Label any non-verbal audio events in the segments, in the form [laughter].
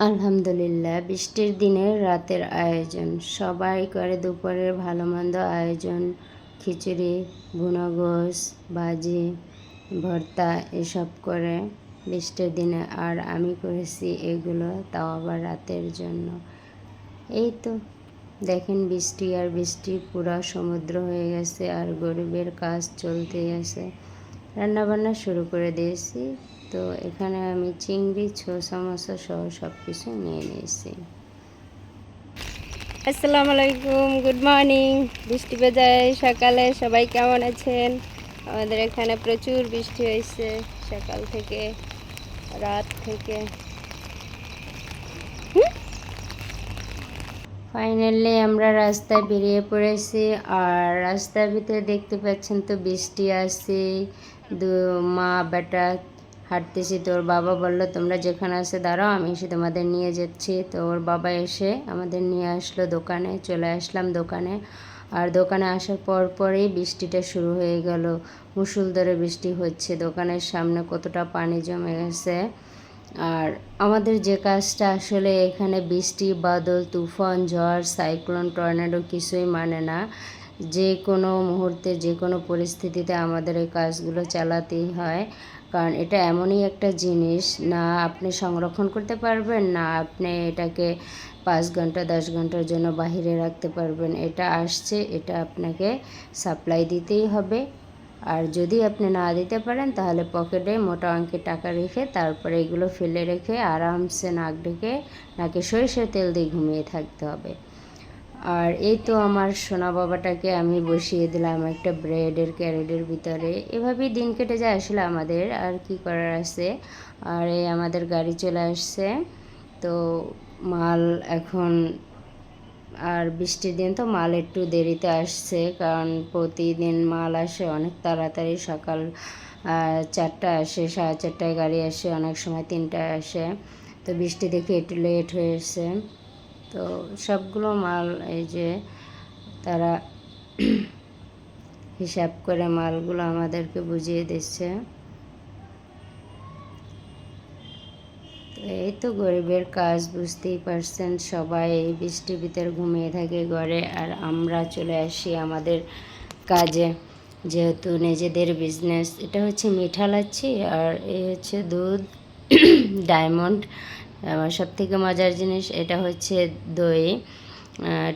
আলহামদুলিল্লাহ, বৃষ্টির দিনের রাতের আয়োজন। সবাই করে দুপুরের ভালো মন্দ আয়োজন। খিচুড়ি ভুনা গোস ভাজি, ভর্তা এসব করে বৃষ্টির দিনে। আর আমি করেছি এগুলো তাও আবার রাতের জন্য। এই তো, দেখেন বৃষ্টি আর বৃষ্টি পুরো সমুদ্র হয়ে গেছে আর গরিবের কাজ চলতেই আছে। রান্নাবান্না শুরু করে দিয়েছি। তো এখানে আমি চিংড়ি ছো সমোসা সহ সব কিছু নিয়ে নিয়েছি। আসসালামু আলাইকুম গুড মর্নিং। বৃষ্টি বেজায় সকালে সবাই কেমন আছেন? আমাদের এখানে প্রচুর বৃষ্টি হয়েছে সকাল থেকে রাত থেকে। ফাইনালি আমরা রাস্তায় বেরিয়ে পড়েছি আর রাস্তার ভিতরে দেখতে পাচ্ছেন তো বৃষ্টি আসছে। মা বেটা হাঁটতেছি তোর বাবা বলল, তোমরা যেখানে আসে দাঁড়াও, আমি এসে তোমাদের নিয়ে যাচ্ছি। তো ওর বাবা এসে আমাদের নিয়ে আসলো দোকানে, চলে আসলাম দোকানে। আর দোকানে আসার পর পরেই বৃষ্টিটা শুরু হয়ে গেল। মুসুলধারে বৃষ্টি হচ্ছে, দোকানের সামনে কতটা পানি জমে গেছে। আর আমাদের যে কাজটা, আসলে এখানে বৃষ্টি, বাদল, তুফান, ঝড়, সাইক্লোন, টর্নেডো কিছুই মানে না। যে কোনো মুহূর্তে, যে কোনো পরিস্থিতিতে আমাদের এই কাজগুলো চালাতেই হয়। কারণ এটা এমনই একটা জিনিস, না আপনি সংরক্ষণ করতে পারবেন, না আপনি এটাকে পাঁচ ঘণ্টা, দশ ঘণ্টার জন্য বাহিরে রাখতে পারবেন। এটা আসছে, এটা আপনাকে সাপ্লাই দিতেই হবে। আর যদি আপনি না দিতে পারেন, তাহলে পকেটে মোটা অঙ্কের টাকা রেখে, তারপরে এগুলো ফেলে রেখে আরামসে নাক ডেকে নাকে সরিষার তেল দিয়ে ঘুমিয়ে থাকতে হবে। আর এই তো আমার সোনা বাবাটাকে আমি বসিয়ে দিলাম একটা ব্রেডের ক্যারেটের ভিতরে। এভাবেই দিন কেটে যায় আসলে আমাদের, আর কি করার আছে? আর এই আমাদের গাড়ি চলে আসছে। তো মাল এখন, আর বৃষ্টির দিন তো মাল একটু দেরিতে আসছে, কারণ প্রতিদিন মাল আসে অনেক তাড়াতাড়ি। সকাল চারটা আসে, সাড়ে চারটায় গাড়ি আসে, অনেক সময় তিনটায় আসে। তো বৃষ্টি দেখে একটু লেট হয়েছে তো সবগুলো মাল এই যে তারা হিসাব করে মালগুলো আমাদেরকে বুঝিয়ে দিচ্ছে। এই তো গরিবের কাজ, বুঝতেই পারছেন সবাই, এই বৃষ্টির ভিতরে ঘুমিয়ে থাকে ঘরে। আর আমরা চলে আসি আমাদের কাজে, যেহেতু নিজেদের বিজনেস এটা হচ্ছে মিঠা লাচ্ছি আর এই হচ্ছে দুধ [coughs] ডায়মন্ড আমার সব থেকে মজার জিনিস এটা হচ্ছে দই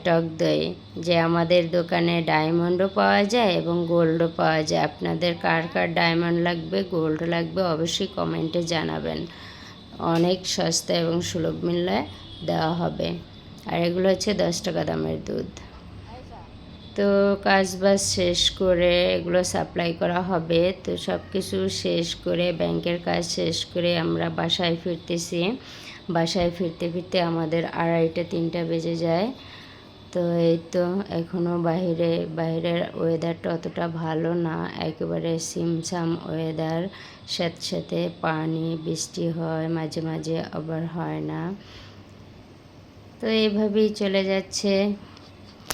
টক দই, যে আমাদের দোকানে ডায়মন্ডও পাওয়া যায় এবং গোল্ডও পাওয়া যায়। আপনাদের কার কার ডায়মন্ড লাগবে গোল্ড লাগবে অবশ্যই কমেন্টে জানাবেন। অনেক সস্তা এবং সুলভ মূল্যে দেওয়া হবে। আর এগুলো হচ্ছে দশ টাকা দামের দুধ। তো কাজ বাজ শেষ করে এগুলো সাপ্লাই করা হবে। তো সব কিছু শেষ করে ব্যাংকের কাজ শেষ করে আমরা বাসায় ফিরতেছি। বাসায় ফিরতে ফিরতে আমাদের আড়াইটা, তিনটা বেজে যায়। তো এই তো এখনও বাইরে, বাইরের ওয়েদারটা অতটা ভালো না। একেবারে সিমসাম ওয়েদার সাথে সাথে পানি, বৃষ্টি হয়, মাঝে মাঝে আবার হয় না। তো এইভাবেই চলে যাচ্ছে।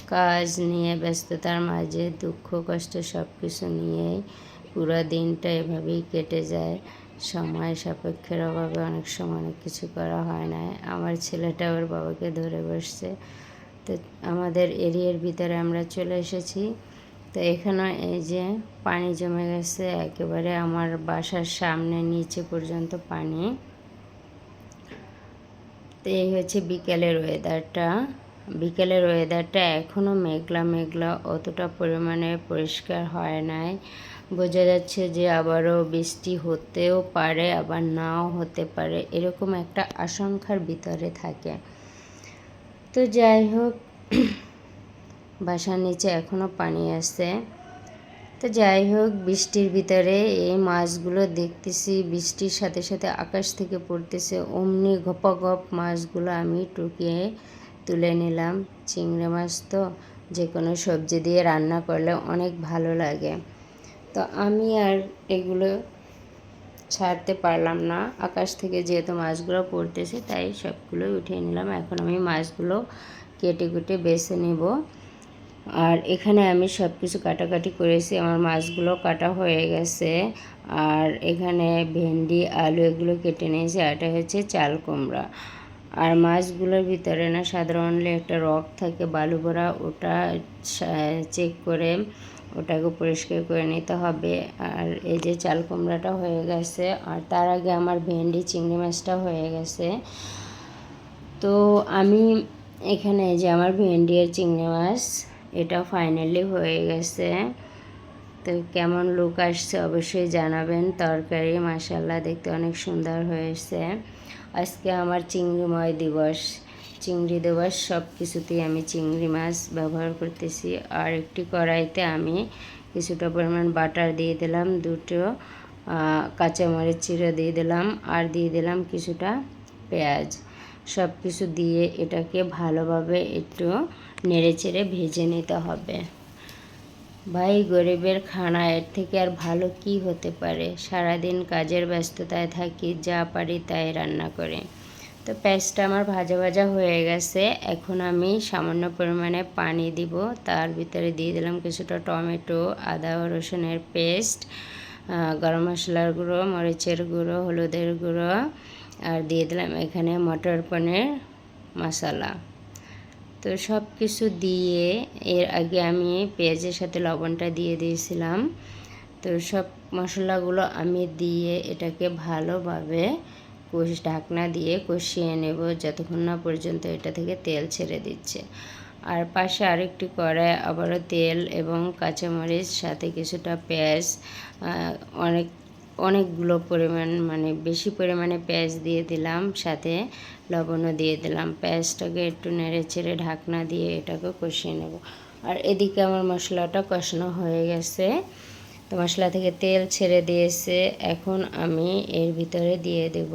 কাজ নিয়ে, ব্যস্ততার মাঝে দুঃখ কষ্ট সব কিছু নিয়েই পুরো দিনটা এভাবেই কেটে যায়। সময় সাপেক্ষের অভাবে অনেক সময় অনেক কিছু করা হয় না আমার ছেলেটা ওর বাবাকে ধরে বসছে। তো আমাদের এরিয়ার ভিতরে আমরা চলে এসেছি। তো এখানে এই যে পানি জমে গেছে, একেবারে আমার বাসার সামনে নিচে পর্যন্ত পানি। তো এই হচ্ছে বিকেলের ওয়েদারটা বিকেলের ওয়েদারটা এখনও মেঘলা মেঘলা, অতটা পরিমাণে পরিষ্কার হয় নাই। বোঝা যাচ্ছে যে আবারও বৃষ্টি হতেও পারে, আবার নাও হতে পারে, এরকম একটা আশঙ্কার ভিতরে থাকে। তো যাই হোক, বাসার নিচে এখনও পানি আছে। তো যাই হোক, বৃষ্টির ভিতরে এই মাছগুলো দেখতেছি, বৃষ্টির সাথে সাথে আকাশ থেকে পড়তেছে, অমনি গপ মাছগুলো আমি টুকিয়ে তুলে নিলাম। চিংড়ি মাছ তো যে কোনো সবজি দিয়ে রান্না করলে অনেক ভালো লাগে। তো আমি আর এগুলো ছাড়তে পারলাম না। আকাশ থেকে যেহেতু মাছগুলো পড়তেছে, তাই সবগুলো উঠিয়ে নিলাম। এখন আমি মাছগুলো কেটে কুটে বেছে নেব। আর এখানে আমি সব কিছু কাটাকাটি করেছি। আমার মাছগুলো কাটা হয়ে গেছে। আর এখানে ভেন্ডি, আলু এগুলো কেটে নিয়েছি। আর এটা হচ্ছে চাল কুমড়া। আর মাছগুলোর ভিতরে না সাধারণত একটা রক থাকে, বালু ভরা, ওটা চেক করে ওটাকে পরিষ্কার করে নিতে হবে। আর এই যে চাল কুমড়াটা হয়ে গেছে, আর তার আগে আমার ভেন্ডি, চিংড়ি মাছটা হয়ে গেছে। তো আমি এখানে যে আমার ভেন্ডি আর চিংড়ি মাছ, এটা ফাইনালি হয়ে গেছে। তো কেমন লুক আসছে অবশ্যই জানাবেন। তরকারি মাসাল্লাহ দেখতে অনেক সুন্দর হয়েছে। আজকে আমার চিংড়িময় দিবস। চিংড়ি দিবস সব কিছুতেই আমি চিংড়ি মাছ ব্যবহার করতেছি। আর একটি কড়াইতে আমি কিছুটা পরিমাণ বাটার দিয়ে দিলাম, দুটো কাঁচামরিচ চিড়ে দিয়ে দিলাম, আর দিয়ে দিলাম কিছুটা পেঁয়াজ। সব কিছু দিয়ে এটাকে ভালোভাবে একটু নেড়ে চেড়ে ভেজে নিতে হবে। ভাই, গরিবের খানা, এর থেকে আর ভালো কি হতে পারে? সারাদিন কাজের ব্যস্ততায় থাকি, যা পারি তাই রান্না করে। তো পেঁয়াজটা আমার ভাজা ভাজা হয়ে গেছে। এখন আমি সামান্য পরিমাণে পানি দিব। তার ভিতরে দিয়ে দিলাম কিছুটা টমেটো, আদা, রসুনের পেস্ট গরম মশলার গুঁড়ো, মরিচের গুঁড়ো, হলুদের গুঁড়ো, আর দিয়ে দিলাম এখানে মটর পনির মশলা। তো সব কিছু দিয়ে এর আগে আমি পেঁয়াজের সাথে লবণটা দিয়ে দিয়েছিলাম। তো সব মশলাগুলো আমি দিয়ে এটাকে ভালোভাবে কষ, ঢাকনা দিয়ে কষিয়ে নেব যতক্ষণ না পর্যন্ত এটা থেকে তেল ছেড়ে দিচ্ছে। আর পাশে আরেকটি কড়াই আবারও তেল এবং কাঁচামরিচ, সাথে কিছুটা পেঁয়াজ অনেক অনেকগুলো পরিমাণ মানে বেশি পরিমাণে পেঁয়াজ দিয়ে দিলাম, সাথে লবণও দিয়ে দিলাম। পেঁয়াজটাকে একটু নেড়ে চেড়ে ঢাকনা দিয়ে এটাকে কষিয়ে নেব। আর এদিকে আমার মশলাটা কষানো হয়ে গেছে। তো মশলা থেকে তেল ছেড়ে দিয়েছে। এখন আমি এর ভিতরে দিয়ে দেব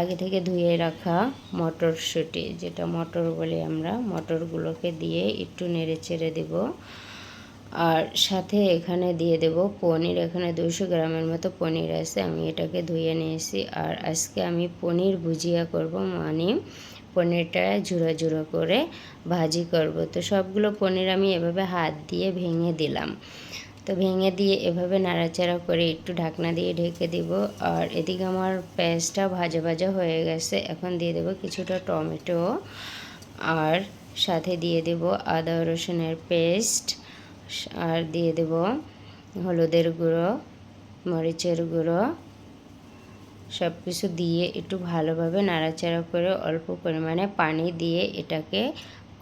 আগে থেকে ধুয়ে রাখা মটরশুঁটি, যেটা মটর বলি আমরা মটরগুলোকে দিয়ে একটু নেড়ে চেড়ে দেবো। আর সাথে এখানে দিয়ে দেব পনির। এখানে দুশো গ্রামের মতো পনির আছে, আমি এটাকে ধুয়ে নিয়েছি। আর আজকে আমি পনির ভুজিয়া করব মানে পনিরটা ঝুড়ো ঝুড়ো করে ভাজি করব। তো সবগুলো পনির আমি এভাবে হাত দিয়ে ভেঙে দিলাম। তো ভেঙে দিয়ে এভাবে নাড়াচাড়া করে একটু ঢাকনা দিয়ে ঢেকে দিব। আর এদিকে আমার পেঁয়াজটা ভাজা ভাজা হয়ে গেছে, এখন দিয়ে দেবো কিছুটা টমেটো। আর সাথে দিয়ে দেব আদা রসুনের পেস্ট। আর দিয়ে দেব হলুদের গুঁড়ো, মরিচের গুঁড়ো। সব কিছু দিয়ে একটু ভালোভাবে নাড়াচাড়া করে অল্প পরিমাণে পানি দিয়ে এটাকে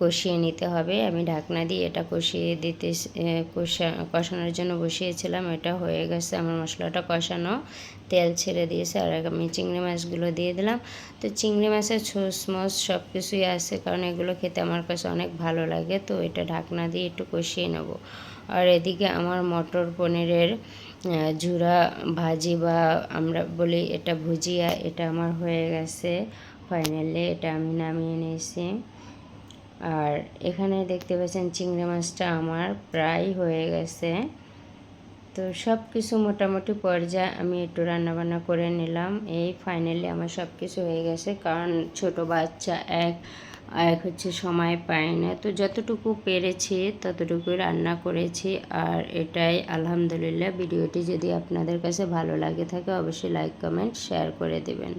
কষিয়ে নিতে হবে। আমি ঢাকনা দিয়ে এটা কষিয়ে দিতে কষা, কষানোর জন্য বসিয়েছিলাম। এটা হয়ে গেছে আমার মশলাটা কষানো। তেল ছেড়ে দিয়েছে আর আমি চিংড়ি মাছগুলো দিয়ে দিলাম। তো চিংড়ি মাছের ছোস মস সব কিছুই আছে কারণ এগুলো খেতে আমার কাছে অনেক ভালো লাগে। তো এটা ঢাকনা দিয়ে একটু কষিয়ে নেব। আর এদিকে আমার মটর পনিরের ঝুরা ভাজি বা আমরা বলি এটা ভুজিয়া, এটা আমার হয়ে গেছে। ফাইনালি এটা আমি নামিয়ে নিয়েছি। আর এখানে দেখতে পাচ্ছেন চিংড়ি মাছটা আমার প্রায় হয়ে গেছে। তো সব কিছু মোটামুটি পর্যায়ে আমি একটু রান্নাবান্না করে নিলাম। এই ফাইনালি আমার সব কিছু হয়ে গেছে, কারণ ছোট বাচ্চা এক এক হচ্ছে সময় পায় না। তো যতটুকু পেরেছি ততটুকুই রান্না করেছি, আর এটাই আলহামদুলিল্লাহ। ভিডিওটি যদি আপনাদের কাছে ভালো লাগে থাকে, অবশ্যই লাইক কমেন্ট শেয়ার করে দেবেন।